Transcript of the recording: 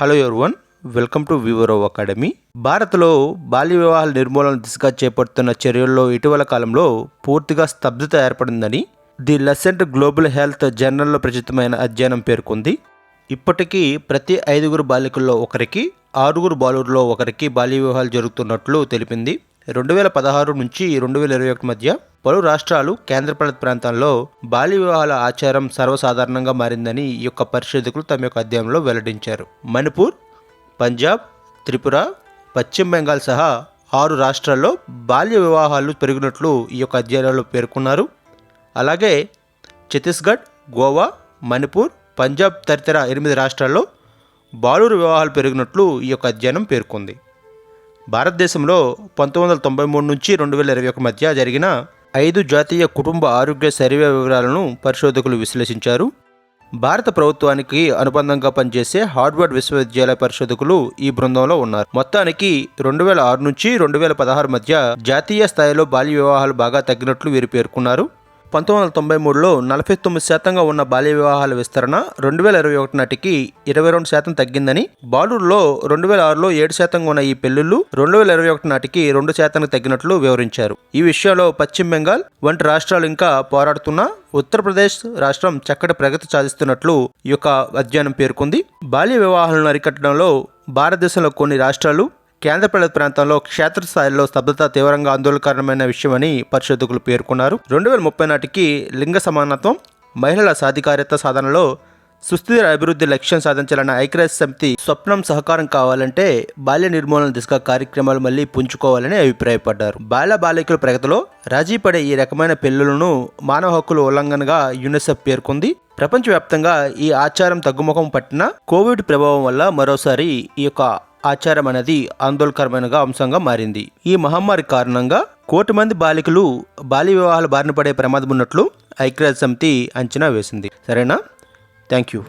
Hello one welcome to Vivaro academy భారత్లో బాల్య వివాహాల నిర్మూలన దిశగా చేపడుతున్న చర్యల్లో ఇటీవల కాలంలో పూర్తిగా స్తబ్దత ఏర్పడిందని ది లెసెంట్ గ్లోబల్ హెల్త్ జర్నల్లో ప్రచురితమైన అధ్యయనం పేర్కొంది. ఇప్పటికీ ప్రతి ఐదుగురు బాలికల్లో ఒకరికి ఆరుగురు బాలురులో ఒకరికి బాల్య వివాహాలు జరుగుతున్నట్లు తెలిపింది. రెండు వేల పదహారు నుంచి రెండు వేల ఇరవై ఒకటి మధ్య పలు రాష్ట్రాలు కేంద్రపాలిత ప్రాంతాల్లో బాల్య వివాహాల ఆచారం సర్వసాధారణంగా మారిందని ఈ యొక్క పరిశోధకులు తమ యొక్క అధ్యయనంలో వెల్లడించారు. మణిపూర్ పంజాబ్ త్రిపుర పశ్చిమ బెంగాల్ సహా ఆరు రాష్ట్రాల్లో బాల్య వివాహాలు పెరిగినట్లు ఈ యొక్క అధ్యయనంలో పేర్కొన్నారు. అలాగే ఛత్తీస్గఢ్ గోవా మణిపూర్ పంజాబ్ తదితర ఎనిమిది రాష్ట్రాల్లో బాలురు వివాహాలు పెరిగినట్లు ఈ యొక్క అధ్యయనం పేర్కొంది. భారతదేశంలో పంతొమ్మిది వందల తొంభై మూడు నుంచి రెండు వేల ఇరవై ఒక మధ్య జరిగిన ఐదు జాతీయ కుటుంబ ఆరోగ్య సర్వే వివరాలను పరిశోధకులు విశ్లేషించారు. భారత ప్రభుత్వానికి అనుబంధంగా పనిచేసే హార్వర్డ్ విశ్వవిద్యాలయ పరిశోధకులు ఈ బృందంలో ఉన్నారు. మొత్తానికి రెండు వేల ఆరు నుంచి రెండు వేల పదహారు మధ్య జాతీయ స్థాయిలో బాల్య వివాహాలు బాగా తగ్గినట్లు వీరు పేర్కొన్నారు. పంతొమ్మిది వందల తొంభై మూడులో నలభై తొమ్మిది శాతంగా ఉన్న బాల్య వివాహాల విస్తరణ రెండు వేల ఇరవై ఒకటి నాటికి ఇరవై రెండు శాతం తగ్గిందని. బాలురులో రెండు వేల ఆరులో ఏడు శాతంగా ఉన్న ఈ పెళ్ళిళ్ళు రెండు వేల ఇరవై ఒకటి నాటికి రెండు శాతానికి తగ్గినట్లు వివరించారు. ఈ విషయంలో పశ్చిమ బెంగాల్ వంటి రాష్ట్రాలు ఇంకా పోరాడుతున్నా ఉత్తరప్రదేశ్ రాష్ట్రం చక్కటి ప్రగతి సాధిస్తున్నట్లు ఈ యొక్క అధ్యయనం పేర్కొంది. బాల్య వివాహాలను అరికట్టడంలో భారతదేశంలో కొన్ని రాష్ట్రాలు కేంద్రపాలిత ప్రాంతంలో క్షేత్రస్థాయిలో స్తబ్దత తీవ్రంగా ఆందోళనకరమైన విషయమని పరిశోధకులు పేర్కొన్నారు. రెండు వేల ముప్పై నాటికి లింగ సమానత్వం మహిళల సాధికారత సాధనలో సుస్థిర అభివృద్ధి లక్ష్యం సాధించాలన్న ఐక్యరాజ్య సమితి స్వప్నం సహకారం కావాలంటే బాల్య నిర్మూలన దిశగా కార్యక్రమాలు మళ్ళీ పుంజుకోవాలని అభిప్రాయపడ్డారు. బాల బాలికల ప్రగతిలో రాజీ పడే ఈ రకమైన పెళ్ళులను మానవ హక్కుల ఉల్లంఘనగా యునిసెఫ్ పేర్కొంది. ప్రపంచవ్యాప్తంగా ఈ ఆచారం తగ్గుముఖం పట్టిన కోవిడ్ ప్రభావం వల్ల మరోసారి ఈ యొక్క ఆచారం అనేది ఆందోళనకరమైనగా అంశంగా మారింది. ఈ మహమ్మారి కారణంగా కోటి మంది బాలికలు బాల్య వివాహాల బారిన పడే ప్రమాదం ఉన్నట్లు ఐక్యరాజ్య సమితి అంచనా వేసింది. సరేనా? Thank you